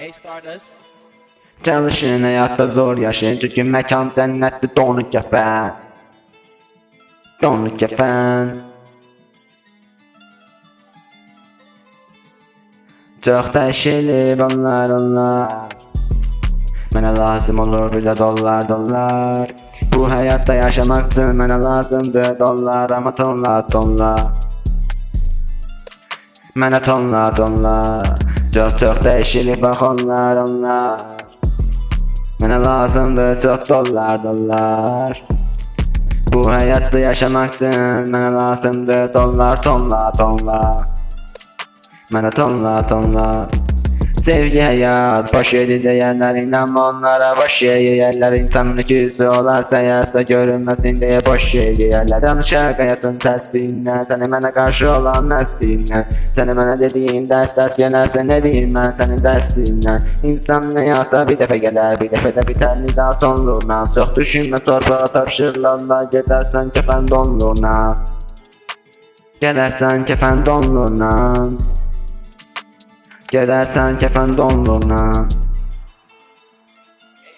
Hey Stardust. Çalışın hayatta zor yaşayın çünkü mekan cennetli donuk kefen. Donuk kefen. Çok dəyişilir onlar onlar. Mənə lazım olur bir də dollar dollar. Bu həyatda yaşamaq üçün mənə lazımdır dollar Amma tonla tonla. Mənə tonla tonla Çox çox dəyişilir bax onlar. Onlar Mənə lazımdır çox dollar dollar Bu həyatda yaşamaq üçün mənə lazımdır dollar tonla tonla. Mənə tonla tonla Sevgi həyat boş yeri deyənlər inanma onlara. Boş yer yeyərlər İnsanın ikisi olarsa yarsa görünməsin deyə boş yer yeyərlər Danışaq həyatın təsdiqindən Səni mənə qarşı olan nəslindən Səni mənə dediyin dərs dərs yönərsə nə deyim mən sənin dərsliyindən İnsan həyata bir dəfə gələr bir dəfə də bitər nida sonluğuna. Çox düşünmə torpağa tapşırılarla gedərsən kəfən donluğuna. Gedərsən kəfən donluğuna Gedərsən kəfən donluğuna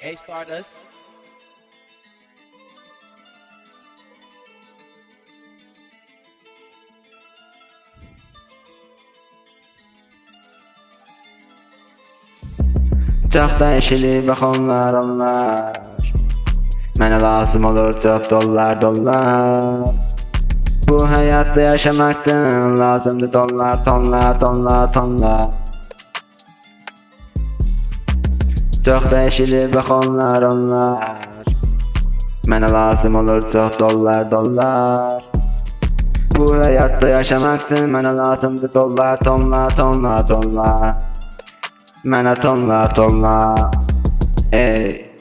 Hey Stardust. Çox dəyişilir bax onlar onlar. Mənə lazım olur çox dollar dollar. Bu həyatda yaşamaq üçün lazımdır dollar tonlar tonlar tonlar Çox dəyişilir bax onlar. Onlar lazım olur çox dollar dollar. Bu həyatda yaşamaq üçün mənə lazımdır dollar tonlar tonlar tonlar. Mənə tonla tonla Ey